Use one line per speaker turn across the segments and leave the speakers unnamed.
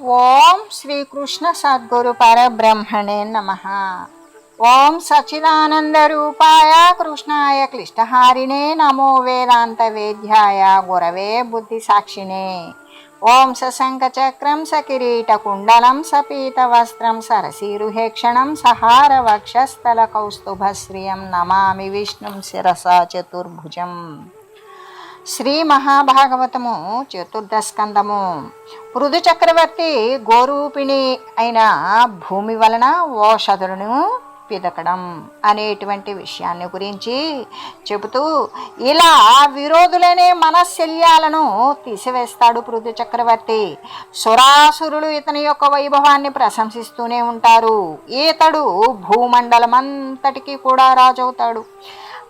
ఓం శ్రీకృష్ణ సద్గురు పరబ్రహ్మణే నమ. ఓం సచిదానంద రూపాయ కృష్ణాయ క్లిష్టహారిణే నమో వేదాంత వేద్యాయ గురవే బుద్ధి సాక్షిణే ఓం సశంఖ చక్రం సకిరీట కుండలం సపీత వస్త్రం సరసీరుహేక్షణం సహార వక్షస్థల కౌస్తుభశ్రియం నమామి విష్ణుం శిరసా చతుర్భుజం. శ్రీ మహాభాగవతము చతుర్దస్కందము. పృథు చక్రవర్తి గోరూపిణి అయిన భూమి వలన ఓషధులను పిదకడం అనేటువంటి విషయాన్ని గురించి చెబుతూ ఇలా విరోధులనే మనశల్యాలను తీసివేస్తాడు పృథు చక్రవర్తి. సురాసురులు ఇతని యొక్క వైభవాన్ని ప్రశంసిస్తూనే ఉంటారు. ఈతడు భూమండలమంతటికీ కూడా రాజవుతాడు.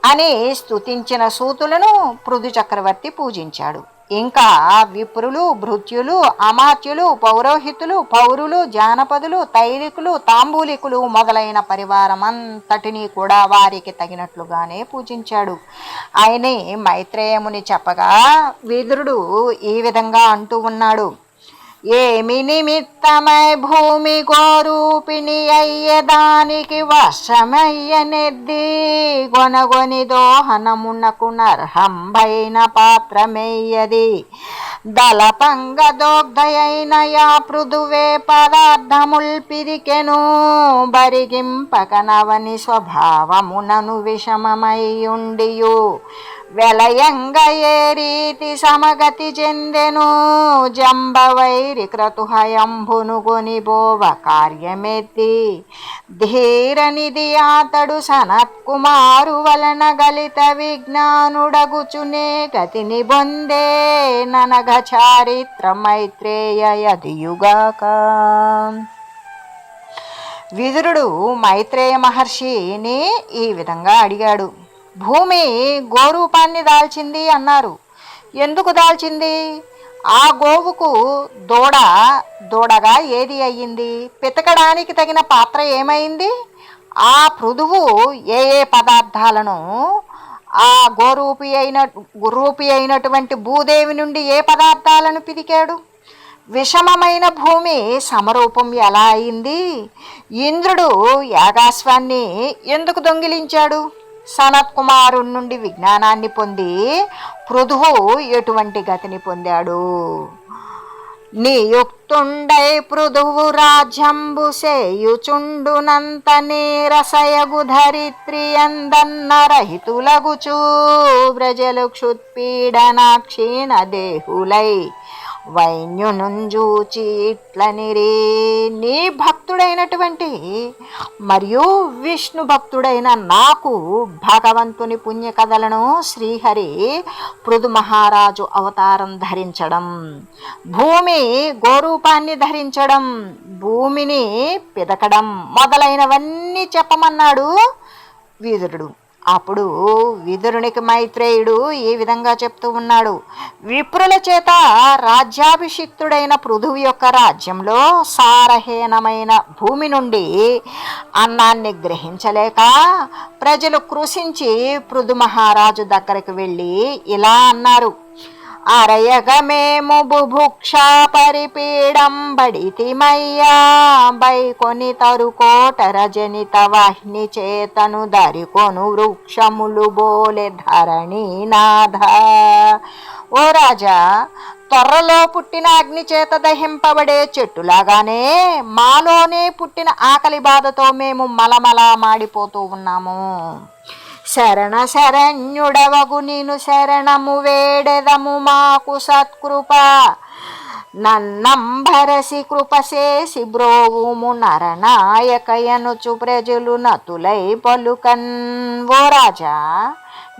అని స్తుతించిన సూతులను పృథు చక్రవర్తి పూజించాడు. ఇంకా విప్రులు భృత్యులు అమాత్యులు పౌరోహితులు పౌరులు జానపదులు తైలికులు తాంబూలికులు మొదలైన పరివారం అంతటినీ కూడా వారికి తగినట్లుగానే పూజించాడు. ఆయనే మైత్రేయముని చెప్పగా విదురుడు ఈ విధంగా అంటూ ఉన్నాడు. ఏమి నిమిత్తమై భూమి గోరూపిణి అయ్యదానికి వశమయ్యనెద్ది గొనగొని దోహనమునకు నర్హంబైన పాత్రమెయ్యది. దళపంగ దోగ్ధయైన యా పృథువే పదార్థముల్ పిరికెను. బరిగింపకనవని స్వభావమునను విషమమయ్యుండియు. వెలయంగ ఏ రీతి సమగతి చెందెను జంబవైరి క్రతుహయంభును కొనిబోవ కార్యమెత్తి. ధీరనిధి అతడు సనత్కుమారు వలన గలిత విజ్ఞానుడగుచునే గతిని బొందే ననగ చారిత్ర మైత్రేయదియుగాక విదురుడు మైత్రేయ మహర్షిని ఈ విధంగా అడిగాడు. భూమి గోరూపాన్ని దాల్చింది అన్నారు. ఎందుకు దాల్చింది? ఆ గోవుకు దూడ దూడగా ఏది అయ్యింది? పితకడానికి తగిన పాత్ర ఏమైంది? ఆ పృథువు ఏ ఏ పదార్థాలను ఆ గోరూపి అయిన రూపి అయినటువంటి భూదేవి నుండి ఏ పదార్థాలను పిదికాడు విషమమైన భూమి సమరూపం ఎలా అయింది ఇంద్రుడు యాగాశ్వాన్ని ఎందుకు దొంగిలించాడు? సనత్ కుమారు నుండి విజ్ఞానాన్ని పొంది పృథువు ఎటువంటి గతిని పొందాడు? నియుక్తుండై పృథువు రాజ్యంబు సేయుచుండునంత నీరసయగు ధరిత్రి అందన్న రహితులగుచూ వ్రజలు క్షుత్పీడనాక్షీణ దేహులై వైన్యునుంజూచి ఇట్లనిరి నీ భక్తుడైనటువంటి మరియు విష్ణు భక్తుడైన నాకు భగవంతుని పుణ్య కథలను శ్రీహరి పృథు మహారాజు అవతారం ధరించడం భూమి గోరూపాన్ని ధరించడం భూమిని పిదకడం మొదలైనవన్నీ చెప్పమన్నాడు వీధుడు అప్పుడు విదురునికి మైత్రేయుడు ఈ విధంగా చెప్తూ ఉన్నాడు. విప్రుల చేత రాజ్యాభిషిక్తుడైన పృథువు యొక్క రాజ్యంలో సారహీనమైన భూమి నుండి అన్నాన్ని గ్రహించలేక ప్రజలు కృషించి పృథు మహారాజు దగ్గరికి వెళ్ళి ఇలా అన్నారు. అరయగమేము బుభుక్షా పరిపీడం బైకొని తరుకోటర జనిత వాహిని చేతను దరికొను వృక్షములు బోలె ధరణీనాథ ఓ రాజా త్వరలో పుట్టిన అగ్ని చేత దహింపబడే చెట్టులాగానే మాలోనే పుట్టిన ఆకలి బాధతో మేము మలమల మాడిపోతూ ఉన్నాము. శరణ శరణ్యుడవగు నేను శరణము వేడెదము మాకు సత్కృప నన్నంభరసి కృపసేసి బ్రోవుము నరనాయకయనుచు ప్రజలు నతులై పలుకన్ ఓ రాజా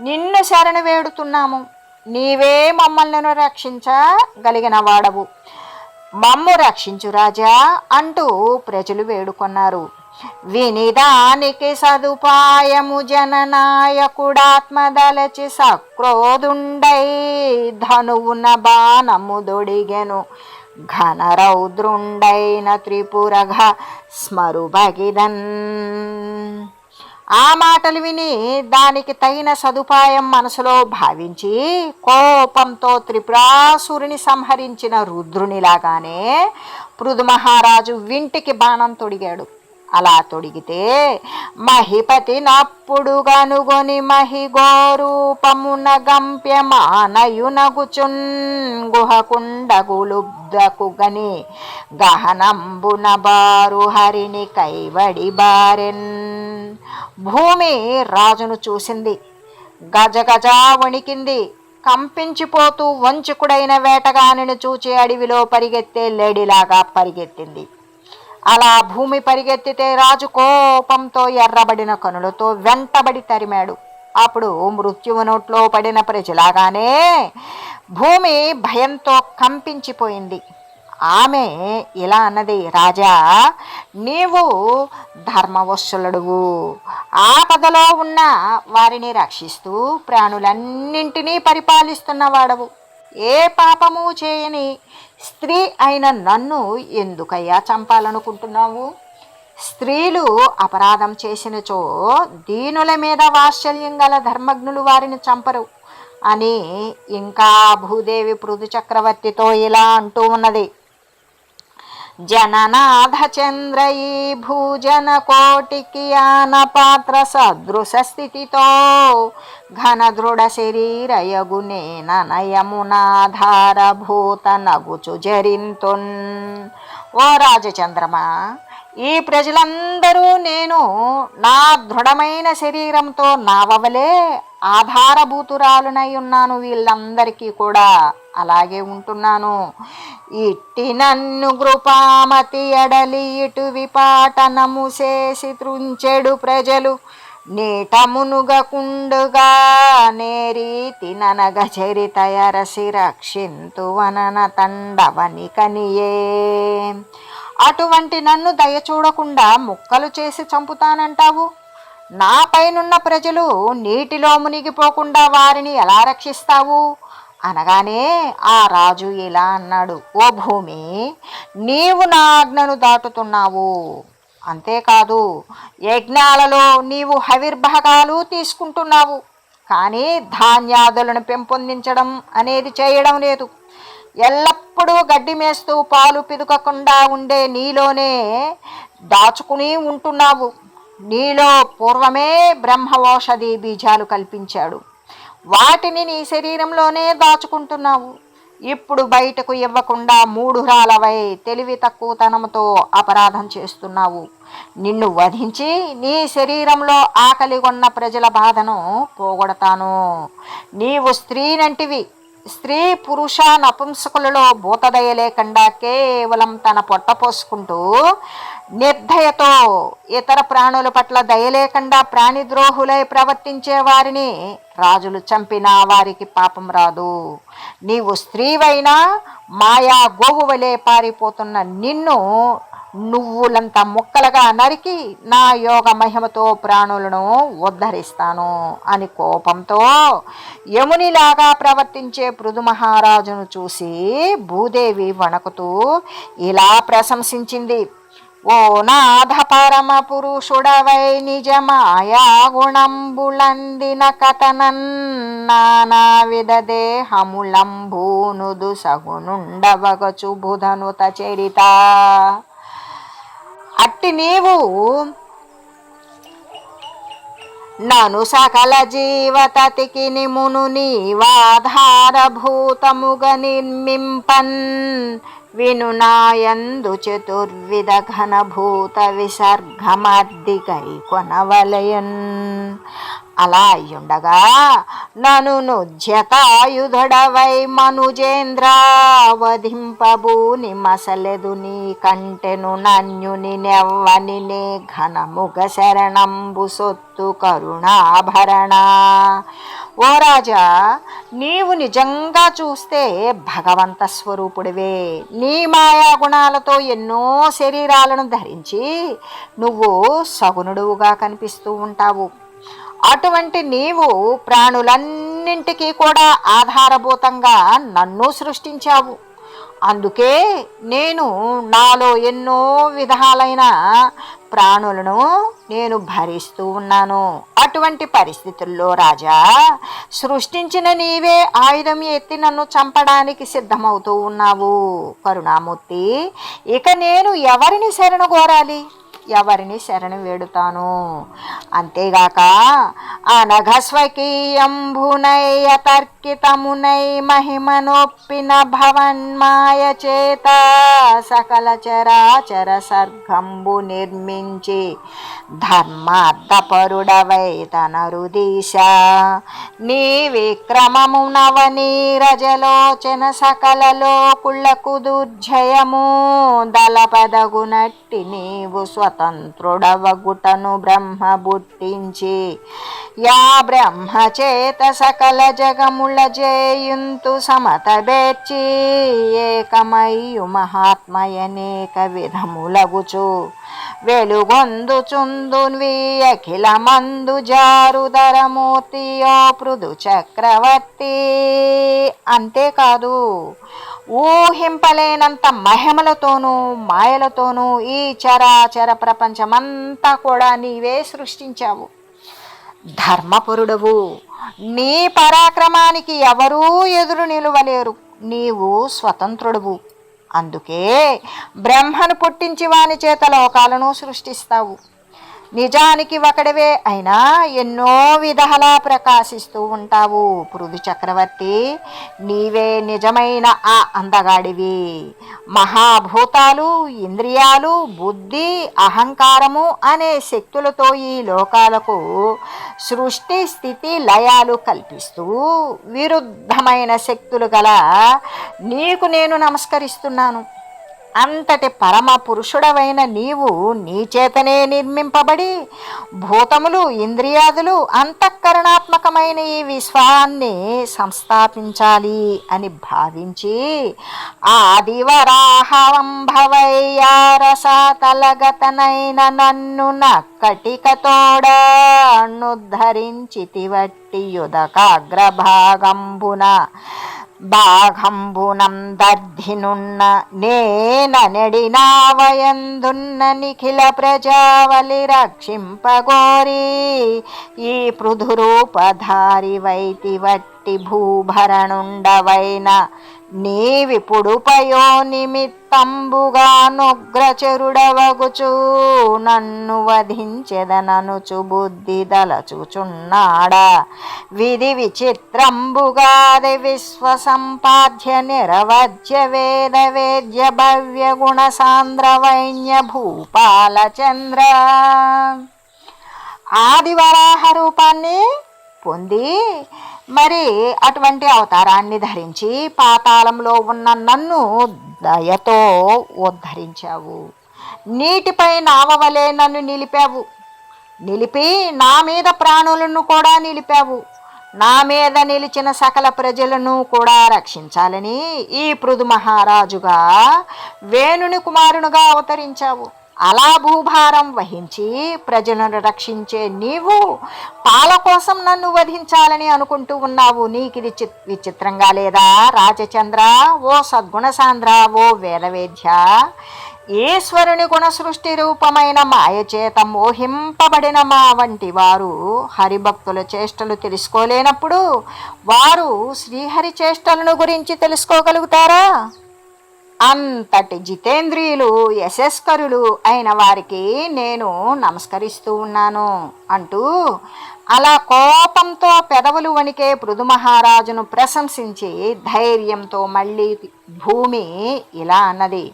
నిన్ను శరణు వేడుతున్నాము నీవే మమ్మల్ని రక్షించగలిగిన వాడవు మమ్ము రక్షించు రాజా అంటూ ప్రజలు వేడుకొన్నారు వినిదానికి సదుపాయము జననాయకుడాత్మదలచి సక్రోధుండై ధనువున బాణము దొడిగెను. ఘనరౌద్రుండైన త్రిపురఘ స్మరుభగిదన్. ఆ మాటలు విని దానికి తగిన సదుపాయం మనసులో భావించి కోపంతో త్రిపురాసురుని సంహరించిన రుద్రునిలాగానే పృథు మహారాజు వింటికి బాణం తొడిగాడు. అలా తొడిగితే మహిపతి నప్పుడు గనుగొని మహిగోరూపమున గంప్యమానయునగుచున్ గుహకుండగులుబ్దకు గని గహనంబున బారు హరిని కైవడి బారెన్. భూమి రాజును చూసింది గజ గజ వణికింది కంపించిపోతూ వంచుకుడైన వేటగానిని చూచి అడవిలో పరిగెత్తే లేడిలాగా పరిగెత్తింది. అలా భూమి పరిగెత్తితే రాజు కోపంతో ఎర్రబడిన కనులతో వెంటబడి తరిమాడు. అప్పుడు మృత్యువు నోట్లో పడిన ప్రజలాగానే భూమి భయంతో కంపించిపోయింది. ఆమె ఇలా అన్నది రాజా నీవు ధర్మవత్సలుడువు ఆపదలో ఉన్న వారిని రక్షిస్తూ ప్రాణులన్నింటినీ పరిపాలిస్తున్నవాడవు ఏ పాపము చేయని స్త్రీ అయిన నన్ను ఎందుకయ్యా చంపాలనుకుంటున్నావు? స్త్రీలు అపరాధం చేసినచో దీనుల మీద వాత్సల్యం గల ధర్మజ్ఞులు వారిని చంపరు అని ఇంకా భూదేవి పృథు చక్రవర్తితో ఇలా అంటూ ఉన్నది. శరీరయగునే నయమునాధారభూత నగుచు జరింతున్ ఓ రాజచంద్రమా ఈ ప్రజలందరూ నేను నా దృఢమైన శరీరంతో నావవలే ఆధారభూతురాలునై ఉన్నాను వీళ్ళందరికీ కూడా. అలాగే ఉంటున్నాను. ఇట్టి నన్ను కృపామతి ఎడలి ఇటు విపాటనము చేసి త్రుంచెడు ప్రజలు. నీటమునుగకుండుగా నేరీతి ననగ చరితయరసి రక్షింతు వనన తండవని కనియే. అటువంటి నన్ను దయ చూడకుండా ముక్కలు చేసి చంపుతానంటావు? నా పైనున్న ప్రజలు నీటిలో మునిగిపోకుండా వారిని ఎలా రక్షిస్తావు? అనగానే ఆ రాజు ఇలా అన్నాడు ఓ భూమి నీవు నా ఆజ్ఞను దాటుతున్నావు. అంతేకాదు యజ్ఞాలలో నీవు హవిర్భాగాలు తీసుకుంటున్నావు. కానీ ధాన్యాదులను పెంపొందించడం అనేది చేయడం లేదు. ఎల్లప్పుడూ గడ్డి మేస్తూ పాలు పిదుకకుండా ఉండే నీలోనే దాచుకుని ఉంటున్నావు. నీలో పూర్వమే బ్రహ్మవోషధి బీజాలు కల్పించాడు. వాటిని నీ శరీరంలోనే దాచుకుంటున్నావు. ఇప్పుడు బయటకు ఇవ్వకుండా మూఢురాలవై తెలివి తక్కువతనంతో అపరాధం చేస్తున్నావు. నిన్ను వధించి నీ శరీరంలో ఆకలిగొన్న ప్రజల బాధను పోగొడతాను. నీవు స్త్రీనంటివి స్త్రీ పురుష నపుంసకులలో భూతదయ లేకుండా కేవలం తన పొట్ట పోసుకుంటూ నిర్దయతో ఇతర ప్రాణుల పట్ల దయలేకుండా ప్రాణిద్రోహులై ప్రవర్తించే వారిని రాజులు చంపినా వారికి పాపం రాదు. నీవు స్త్రీవైనా మాయా గోవువలే పారిపోతున్న నిన్ను నువ్వులంత ముక్కలుగా నరికి నా యోగ మహిమతో ప్రాణులను ఉద్ధరిస్తాను అని కోపంతో యమునిలాగా ప్రవర్తించే పృథు మహారాజును చూసి భూదేవి వణకుతూ ఇలా ప్రశంసించింది ఓ నాథ పరమ పురుషుడవై నిజమాయా గుణంబులందిన కథనన్ నానా విధ దేహములంబూనుదు సగునుండవగచు బుధనుత చరిత. అట్టి నీవు నను సకల జీవతతికి నిమును నీవాధారభూతముగ నిర్మింపన్ వినునాయందు చతుర్విధ ఘనభూత విసర్గమద్దికై కొనవలయన్. అలా అయ్యుండగా నను నుజ్యతాయుధుడవై మనుజేంద్రావధింపబూని మసలెదు నీ కంటెను నన్యుని నెవ్వని నే ఘనముగ శరణంబు సొత్తు కరుణాభరణ. ఓ రాజా నీవు నిజంగా చూస్తే భగవంత స్వరూపుడివే. నీ మాయా గుణాలతో ఎన్నో శరీరాలను ధరించి నువ్వు సగుణుడువుగా కనిపిస్తూ ఉంటావు. అటువంటి నీవు ప్రాణులన్నింటికీ కూడా ఆధారభూతంగా నన్ను సృష్టించావు. అందుకే నేను నాలో ఎన్నో విధాలైన ప్రాణులను నేను భరిస్తూ ఉన్నాను. అటువంటి పరిస్థితుల్లో రాజా సృష్టించిన నీవే ఆయుధం ఎత్తి నన్ను చంపడానికి సిద్ధమవుతూ ఉన్నావు. కరుణామూర్తి ఇక నేను ఎవరిని శరణు కోరాలి? ఎవరిని శరణు వేడుతాను? అంతేగాక అనఘస్వకీయంభునై కితమునై మహిమనొప్పిన భవన్మాయ చేత సకల చరాచర సర్గంబు నిర్మించి ధర్మార్థపరుడవై తనరుదీశ నీ విక్రమము నవ్వనీ రజలోచన సకలలో లోకులకు దుర్జయము దళపదగునట్టి నీవు స్వతంత్రుడవగుటను బ్రహ్మ బుట్టించి యా బ్రహ్మ చేత సకల జగము జేయుంతు సమత బేర్చి ఏకమయ్యు మహాత్మయనేక విధములగుచు వెలుగొందుచుందున్వి అఖిల మందు జారుధరమూర్తి ఓ చక్రవర్తి. అంతేకాదు ఊహింపలేనంత మహిమలతోనూ మాయలతోనూ ఈ చరాచర ప్రపంచమంతా కూడా నీవే సృష్టించావు. ధర్మపురుడవు. నీ పరాక్రమానికి ఎవరూ ఎదురు నిలువలేరు. నీవు స్వతంత్రుడువు. అందుకే బ్రహ్మను పుట్టించి వాని చేత లోకాలను సృష్టిస్తావు. నిజానికి ఒకడివే అయినా ఎన్నో విధాలా ప్రకాశిస్తూ ఉంటావు పృథు చక్రవర్తి. నీవే నిజమైన ఆ అందగాడివి. మహాభూతాలు ఇంద్రియాలు బుద్ధి అహంకారము అనే శక్తులతో ఈ లోకాలకు సృష్టి స్థితి లయాలు కల్పిస్తూ విరుద్ధమైన శక్తులు గల నీకు నేను నమస్కరిస్తున్నాను. అంతటి పరమ పురుషుడవైన నీవు నీ చేతనే నిర్మింపబడి భూతములు ఇంద్రియాదులు అంతఃకరణాత్మకమైన ఈ విశ్వాన్ని సంస్థాపించాలి అని భావించి ఆదివరాహవంభవయ్యారసాతలగతనైన నన్ను నక్కటికతోడ నుద్ధరించితివట్టి యుదకాగ్రభాగంబున బాఘంబునం దర్ధినున్న నేననెడినావయందున్న నిఖిల ప్రజావలి రక్షింపగోరి. ఈ పృథురూపధారి వైతి వట్టి భూభరణుండవైన నీవిప్పుడు పయో నిమిత్తంబుగా నుగ్రచరుడవగుచు నన్ను వధించెదననుచు బుద్ధి దలచుచున్నాడా? విధి విచిత్రంబుగాది విశ్వసంపాద్య నిరవజ్య వేద వేద్య భవ్య గుణ సాంద్ర వైన్య భూపాల చంద్ర. ఆదివరాహ రూపాన్ని పొంది మరి అటువంటి అవతారాన్ని ధరించి పాతాళంలో ఉన్న నన్ను దయతో ఉద్ధరించావు. నీటిపై నావవలే నన్ను నిలిపావు. నిలిపి నా మీద ప్రాణులను కూడా నిలిపావు. నా మీద నిలిచిన సకల ప్రజలను కూడా రక్షించాలని ఈ పృథు మహారాజుగా వేణుని కుమారునిగా అవతరించావు. అలా భూభారం వహించి ప్రజలను రక్షించే నీవు పాల కోసం నన్ను వధించాలని అనుకుంటూ ఉన్నావు. నీకిది చిత్ చి- విచిత్రంగా లేదా? రాజచంద్ర ఓ సద్గుణసాంద్ర ఓ వేదవేద్య. ఈశ్వరుని గుణ సృష్టి రూపమైన మాయచేత మోహింపబడిన మా వంటి వారు హరిభక్తుల చేష్టలు తెలుసుకోలేనప్పుడు వారు శ్రీహరి చేష్టలను గురించి తెలుసుకోగలుగుతారా? అంతటి జితేంద్రియులు యశస్కరులు అయిన వారికి నేను నమస్కరిస్తూ ఉన్నాను అంటూ అలా కోపంతో పెదవులు వణికే పృథు మహారాజును ప్రశంసించి ధైర్యంతో మళ్ళీ భూమి ఇలా అన్నది.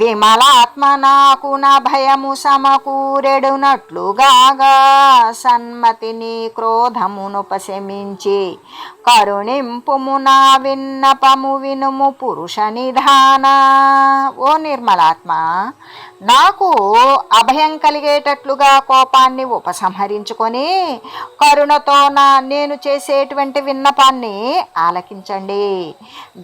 విమలాత్మ నాకు నా భయము సమకూరెడునట్లుగా సన్మతిని క్రోధమునుపశమించి కరుణింపుము నా విన్నపము వినుము పురుష నిధాన. ఓ నిర్మలాత్మ నాకు అభయం కలిగేటట్లుగా కోపాన్ని ఉపసంహరించుకొని కరుణతో నా నేను చేసేటువంటి విన్నపాన్ని ఆలకించండి.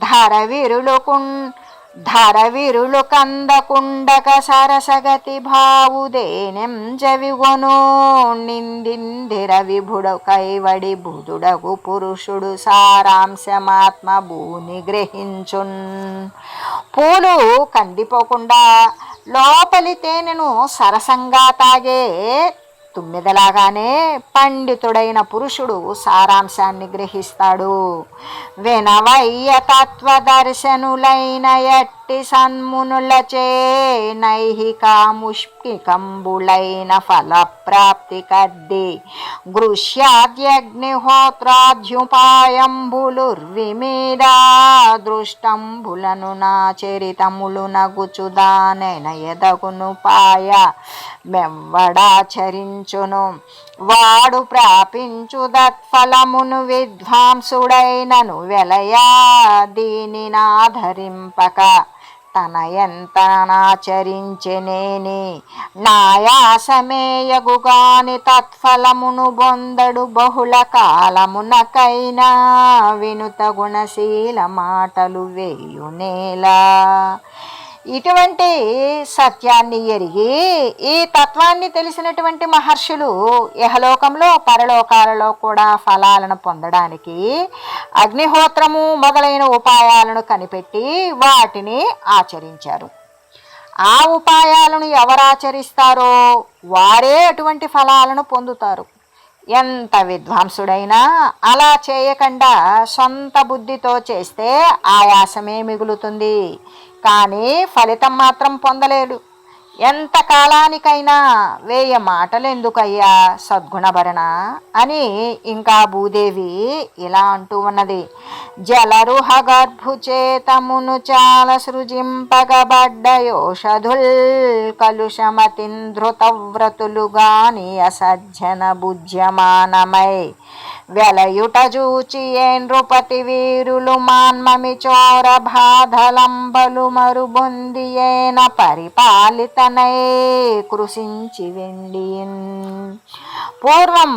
ధరవీరులు వీరులకు ధరవిరులు కందకుండక సరసగతి భావుదేనెం జవిగొను నిందిందిర విభుడు కైవడి బుధుడగు పురుషుడు సారాంశమాత్మ భూని గ్రహించున్ పూలు కందిపోకుండా లోపలి తేనెను సరసంగా తాగే తుమ్మిదలాగానే పండితుడైన పురుషుడు సారాంశాన్ని గ్రహిస్తాడు. వినవయ్య తత్వదర్శనులైన ఎట్టి సన్మునులచే నైహికాముష్కికంబులైన ఫలప్రాప్తి కద్ది. గృహ్యాద్యగ్నిహోత్రాధ్యుపాయంబులుర్విమీడా దృష్టంబులను నా చరితములు నగుచుదానెన ఎదగును పాయ మెవ్వడాచరించును. వాడు ప్రాపించు దత్ఫలమును విద్వాంసుడైనను వెలయా దీనినాధరింపక. తన ఎంత నాచరించెనేని నాయాసమేయగుగాని తత్ఫలమును బొందడు బహుళ కాలమునకైనా వినుత గుణశీల మాటలు వేయునేలా. ఇటువంటి సత్యాన్ని ఎరిగి ఈ తత్వాన్ని తెలిసినటువంటి మహర్షులు యహలోకంలో పరలోకాలలో కూడా ఫలాలను పొందడానికి అగ్నిహోత్రము మొదలైన ఉపాయాలను కనిపెట్టి వాటిని ఆచరించారు. ఆ ఉపాయాలను ఎవరు ఆచరిస్తారో వారే అటువంటి ఫలాలను పొందుతారు. ఎంత విద్వాంసుడైనా అలా చేయకుండా సొంత బుద్ధితో చేస్తే ఆయాసమే మిగులుతుంది. కానీ ఫలితం మాత్రం పొందలేడు. ఎంత కాలానికైనా వేయ మాటలు ఎందుకయ్యా సద్గుణభరణ? అని ఇంకా భూదేవి ఇలా అంటూ ఉన్నది. జలరుహ గర్భుచేతమును చాలా సృజింపగబడ్డయోషధుల్ కలుషమతింధృతవ్రతులు గాని అసజ్జన భుజ్యమానమై వెలయుట జూచి ఏ నృపతి వీరులు మాన్మమి చోర బాధలంబలు మరుబొందియేన పరిపాలితనై కృషించి వెండి పూర్వం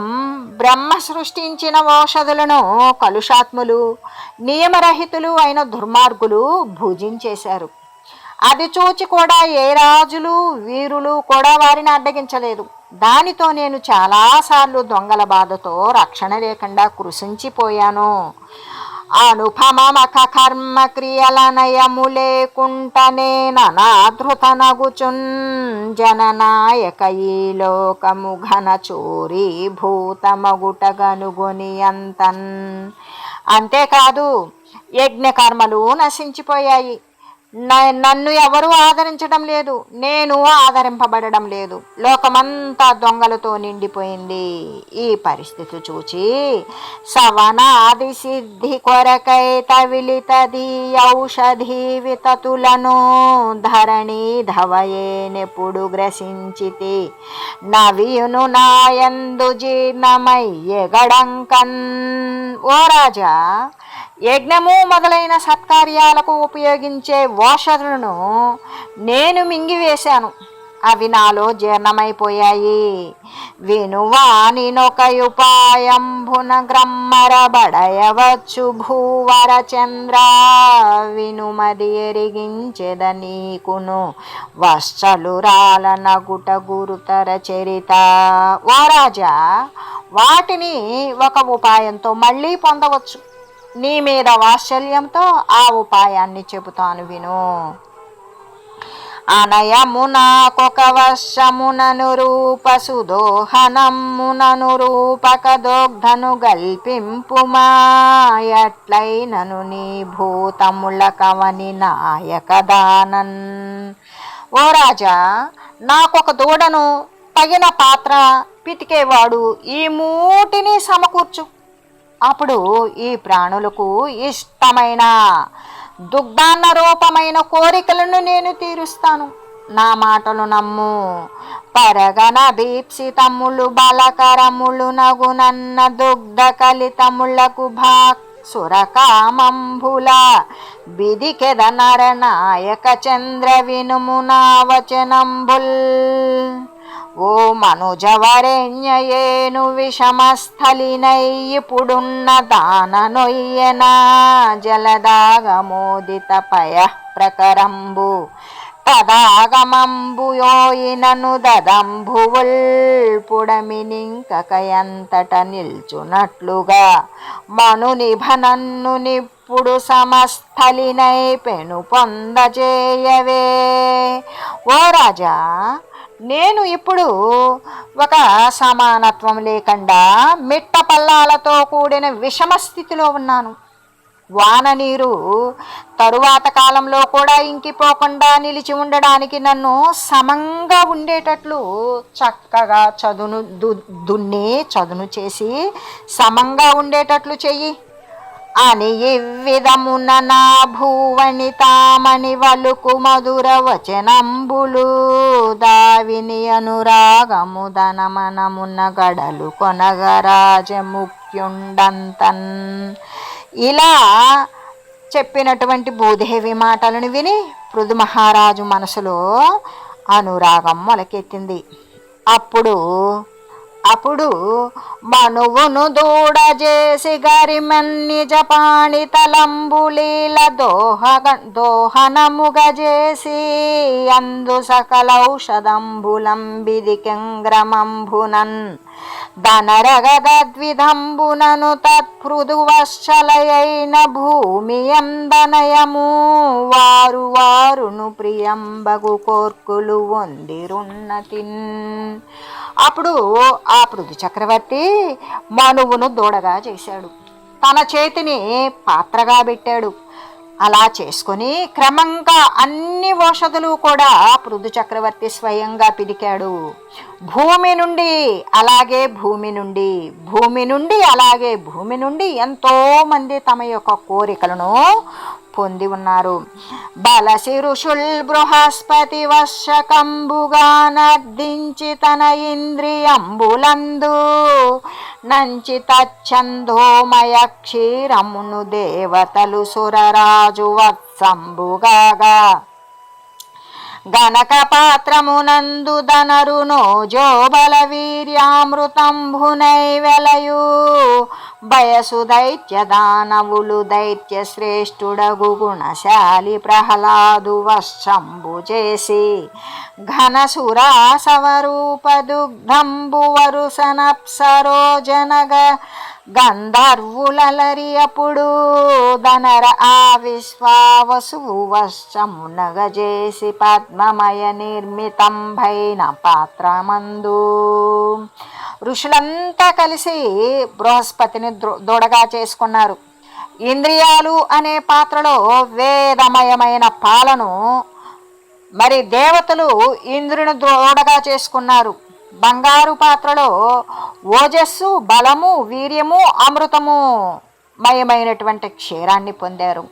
బ్రహ్మ సృష్టించిన ఔషధులను కలుషాత్ములు నియమరహితులు అయిన దుర్మార్గులు భుజించేశారు. అది చూచి కూడా ఏ రాజులు వీరులు కూడా వారిని అడ్డగించలేదు. దానితో నేను చాలాసార్లు దొంగల బాధతో రక్షణ లేకుండా కృషించిపోయాను అనుపమమక కర్మ క్రియల నయము లేకుంటనే ననాధృతనగుచున్ జననాయక ఈ లోకము ఘన చోరీ భూతమగుటగనుగొని అంతన్. అంతేకాదు యజ్ఞకర్మలు నశించిపోయాయి. నన్ను ఎవరు ఆదరించడం లేదు. నేను ఆదరింపబడడం లేదు. లోకమంతా దొంగలతో నిండిపోయింది. ఈ పరిస్థితి చూచి సవనాది సిద్ధి కొరకై తవిలితది ఔషధి వితతులను ధరణి ధవయేనెప్పుడు గ్రసించితి. నవియును నాయందు జీర్ణమయ్యగడంకన్ ఓ రాజా యజ్ఞము మొదలైన సత్కార్యాలకు ఉపయోగించే ఓషధులను నేను మింగివేశాను. అవి నాలో జీర్ణమైపోయాయి. వినువానినొక ఉపాయంభున గ్రమ్మరబడయవచ్చు భూవర చంద్ర వినుమది ఎరిగించెద నీకును వశ్చలురాల నగుట గురుతర చరిత. ఓ రాజా వాటిని ఒక ఉపాయంతో మళ్ళీ పొందవచ్చు. నీ మీద వాత్సల్యంతో ఆ ఉపాయాన్ని చెబుతాను విను. అనయమునాకొక వర్షమునను రూప సుదోహనమ్మునను రూపక దోగ్ధను గల్పింపుమాయట్లైనను నీ భూతముల కవని నాయక దానన్ ఓ రాజా నాకొక దూడను తగిన పాత్ర పితికేవాడు ఈ మూటిని సమకూర్చు. అప్పుడు ఈ ప్రాణులకు ఇష్టమైన దుగ్ధాన్న రూపమైన కోరికలను నేను తీరుస్తాను. నా మాటలు నమ్ము. పరగన దీప్సితములు బలకరములు నగునన్న దుగ్ధ కలితములకు భా సురకామంబుల బిదికెద నరనాయక చంద్ర వినుము నా వచనంబుల్ ఓ మనుజవరెణ్యయేను విషమస్థలినై ఇప్పుడున్న దాననొయ్యన జలదాగమోదిత పయ ప్రకరంబు తదాగమంబుయోయినను దదంభువుల్ పుడమినింకకయంతట నిల్చునట్లుగా. మను నిభనన్ను నిప్పుడు సమస్థలినై పెను పొందజేయవే ఓ రాజా నేను ఇప్పుడు ఒక సమానత్వం లేకుండా మిట్ట పల్లాలతో కూడిన విషమ స్థితిలో ఉన్నాను. వాన నీరు తరువాత కాలంలో కూడా ఇంకిపోకుండా నిలిచి ఉండడానికి నన్ను సమంగా ఉండేటట్లు చక్కగా చదును దు దున్ని చదును చేసి సమంగా ఉండేటట్లు చెయ్యి. అని ఇవ్విధమున నా భూవని తామని వలుకు మధుర వచనంబులు దావిని అనురాగము ధనమనమున గడలు కొనగరాజముఖ్యుండంతన్ ఇలా చెప్పినటువంటి భూదేవి మాటలను విని పృథు మహారాజు మనసులో అనురాగం మొలకెత్తింది. అప్పుడు అప్పుడు మనువును దూడజేసి గరిమన్ని జపాణి తలంబులీల దోహ దోహనముగజేసి అందు సకలౌషధంబులంబిదికెంగ్రమంబునన్ దనరగదద్విధంబునను తత్పృదువశ్చలయైన భూమి ఎందనయము వారు వారును ప్రియంబగు కోర్కులు వందిరున్నతిన్ అప్పుడు ఆ పృథు చక్రవర్తి మనువును దూడగా చేశాడు. తన చేతిని పాత్రగా పెట్టాడు. అలా చేసుకొని క్రమంగా అన్ని ఔషధులు కూడా పృథు చక్రవర్తి స్వయంగా పిలికాడు భూమి నుండి అలాగే భూమి నుండి భూమి నుండి అలాగే భూమి నుండి ఎంతో మంది తమ యొక్క కోరికలను పొంది ఉన్నారు. బలసి ఋషుల్ బృహస్పతి వర్షకంబుగా నర్దించి తన ఇంద్రియంబులందు నంచి తచ్చందోమయ క్షీరమును దేవతలు సురరాజు వత్సంబుగాగా గనక పాత్రమునందు దనరునో జోబల వీర్యామృతంభునై వెలయు. బయసు దైత్య దానవులు దైత్య శ్రేష్ఠుడగు గుణశాలి ప్రహ్లాదు వశంబు చేసి ఘనసురాసవరూప దుగ్ధంబు వరుసనప్సరోజనగ గంధర్వులలరియపుడు గంధర్వులలరి అప్పుడు ధనర ఆ విశ్వావసువు వశమునగజేసి పద్మమయ నిర్మితం భైన పాత్రమందు. ఋషులంతా కలిసి బృహస్పతిని ద్రో- దృఢగా చేసుకున్నారు. ఇంద్రియాలు అనే పాత్రలో వేదమయమైన పాలను మరి దేవతలు ఇంద్రుని దృఢగా చేసుకున్నారు. బంగారు పాత్రలో ఓజస్సు బలము వీర్యము అమృతము మయమైనటువంటి క్షీరాన్ని పొందారు.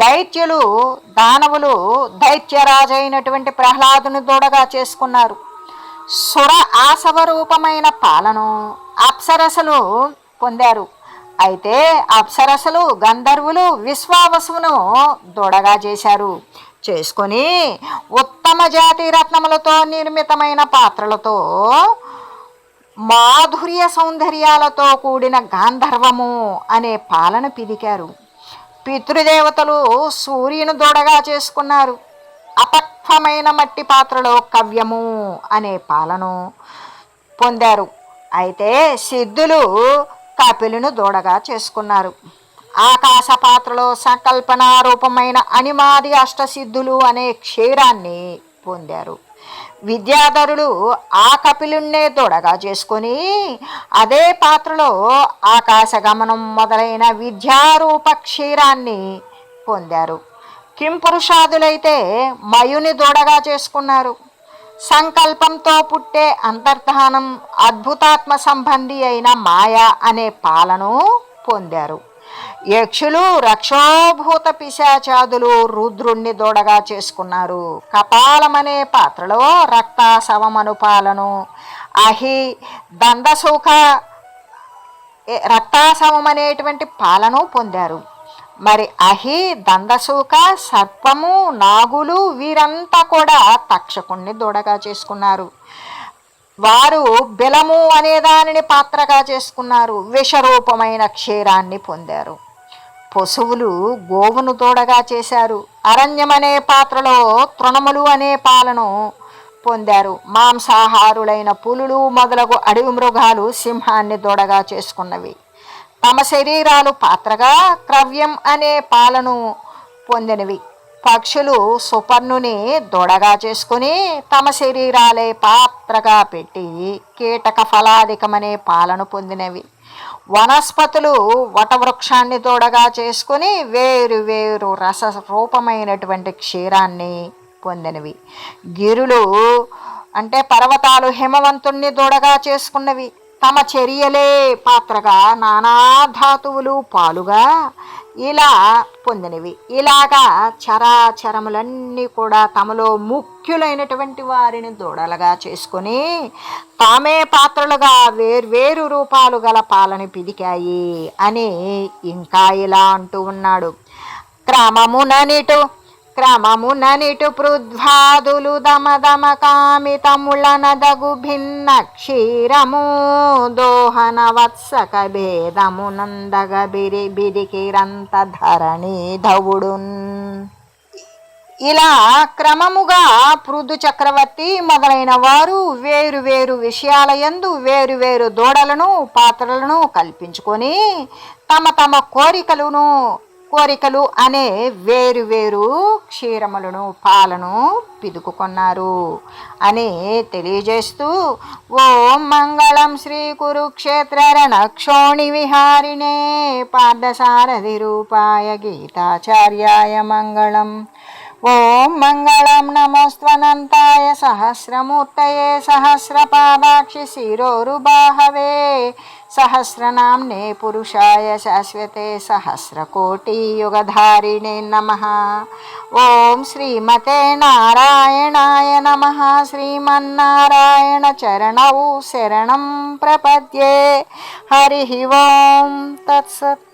దైత్యులు దానవులు దైత్యరాజైనటువంటి ప్రహ్లాదుని దూడగా చేసుకున్నారు. సుర ఆసవ రూపమైన పాలను అప్సరసలు పొందారు. అయితే అప్సరసలు గంధర్వులు విశ్వావసును దూడగా చేశారు. చేసుకొని ఉత్తమ జాతి రత్నములతో నిర్మితమైన పాత్రలతో మాధుర్య సౌందర్యాలతో కూడిన గాంధర్వము అనే పాలన పిదికారు పితృదేవతలు సూర్యుని దూడగా చేసుకున్నారు. అపక్వమైన మట్టి పాత్రలో కవ్యము అనే పాలను పొందారు. అయితే సిద్ధులు కపిలును దూడగా చేసుకున్నారు. ఆకాశ పాత్రలో సంకల్పన రూపమైన అనిమాది అష్టసిద్ధులు అనే క్షీరాన్ని పొందారు. విద్యాధరులు ఆ కపిలున్నే దొడగా చేసుకొని అదే పాత్రలో ఆకాశగమనం మొదలైన విద్యారూప క్షీరాన్ని పొందారు. కింపురుషాదులైతే మయుని దూడగా చేసుకున్నారు. సంకల్పంతో పుట్టే అంతర్ధానం అద్భుతాత్మ సంబంధి అయిన మాయ అనే పాలను పొందారు. యక్షులు రక్షోభూత పిశాచాదులు రుద్రుణ్ణి దూడగా చేసుకున్నారు. కపాలమనే పాత్రలో రక్తాసవమనుపాలను అహి దందసుఖ ఏ- రక్తాసవం అనేటువంటి పాలను పొందారు. మరి అహి దందసూక సర్పము నాగులు వీరంతా కూడా తక్షకుణ్ణి దూడగా చేసుకున్నారు. వారు బిలము అనే దానిని పాత్రగా చేసుకున్నారు. విషరూపమైన క్షీరాన్ని పొందారు. పశువులు గోవును తోడగా చేశారు. అరణ్యమనే పాత్రలో తృణములు అనే పాలను పొందారు. మాంసాహారులైన పులులు మొదలగు అడవి మృగాలు సింహాన్ని దొడగా చేసుకున్నవి. తమ శరీరాలు పాత్రగా క్రవ్యం అనే పాలను పొందినవి. పక్షులు సుపర్ణుని దొడగా చేసుకుని తమ శరీరాలే పాత్రగా పెట్టి కీటక ఫలాధికమనే పాలను పొందినవి. వనస్పతులు వటవృక్షాన్ని దొడగా చేసుకుని వేరు వేరు రస రూపమైనటువంటి క్షీరాన్ని పొందినవి. గిరులు అంటే పర్వతాలు హిమవంతుణ్ణి దూడగా చేసుకున్నవి. తమ చర్యలే పాత్రగా నానా ధాతువులు పాలుగా ఇలా పొందినవి. ఇలాగా చరాచరములన్నీ కూడా తమలో ముఖ్యులైనటువంటి వారిని దూడలుగా చేసుకొని తామే పాత్రలుగా వేర్వేరు రూపాలు గల పాలని పిదికాయి అని ఇంకా ఇలా అంటూ ఉన్నాడు. క్రమముననిటు క్రమముననిటు పృథ్వాదులు దమదమ కామితములనదగు భిన్న క్షీరము. దోహన వత్సక భేదమునందగ బిరి బిరికిరంత ధరణి ధవుడున్. ఇలా క్రమముగా పృథు చక్రవర్తి మొదలైన వారు వేరు వేరు విషయాల యందు వేరు వేరు దూడలను పాత్రలను కల్పించుకొని తమ తమ కోరికలను కోరికలు అనే వేరు వేరు క్షీరములను పాలను పిదుకుకొన్నారు అని తెలియజేస్తూ ఓం మంగళం శ్రీ కురుక్షేత్ర రణక్షోణి విహారిణే పార్థసారథి రూపాయ గీతాచార్యాయ మంగళం. ओम मङ्गलं नमोस्वनताय सहस्रमूर्त सहस्रपादाक्षि शिरोरुबाहवे, सहस्रनाम्ने पुरुषाय शाश्वते सहस्रकोटियुगधारिणे नम। ओं श्रीमते नारायणाय श्रीमारायण चरण शरण प्रपद्ये। हरि ओं, तत्सत्